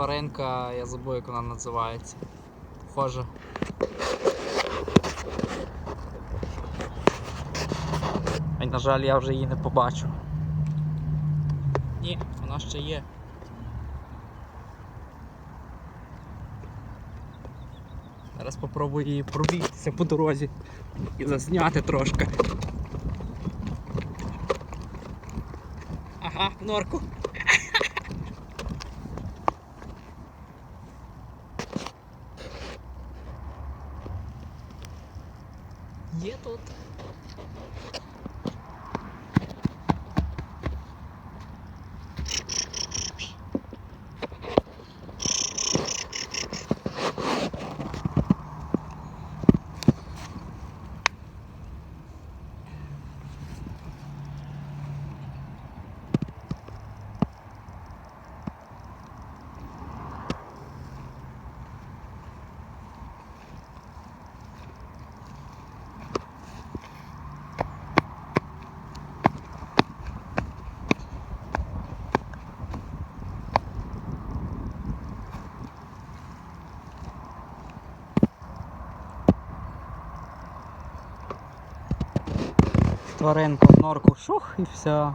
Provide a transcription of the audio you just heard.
тваринка, я забув, як вона називається. Похоже. І, на жаль, я вже її не побачу. Ні, вона ще є. Зараз попробую її пробігтися по дорозі і засняти трошки. Ага, норку. Є тут. Тваринку в норку шух і все.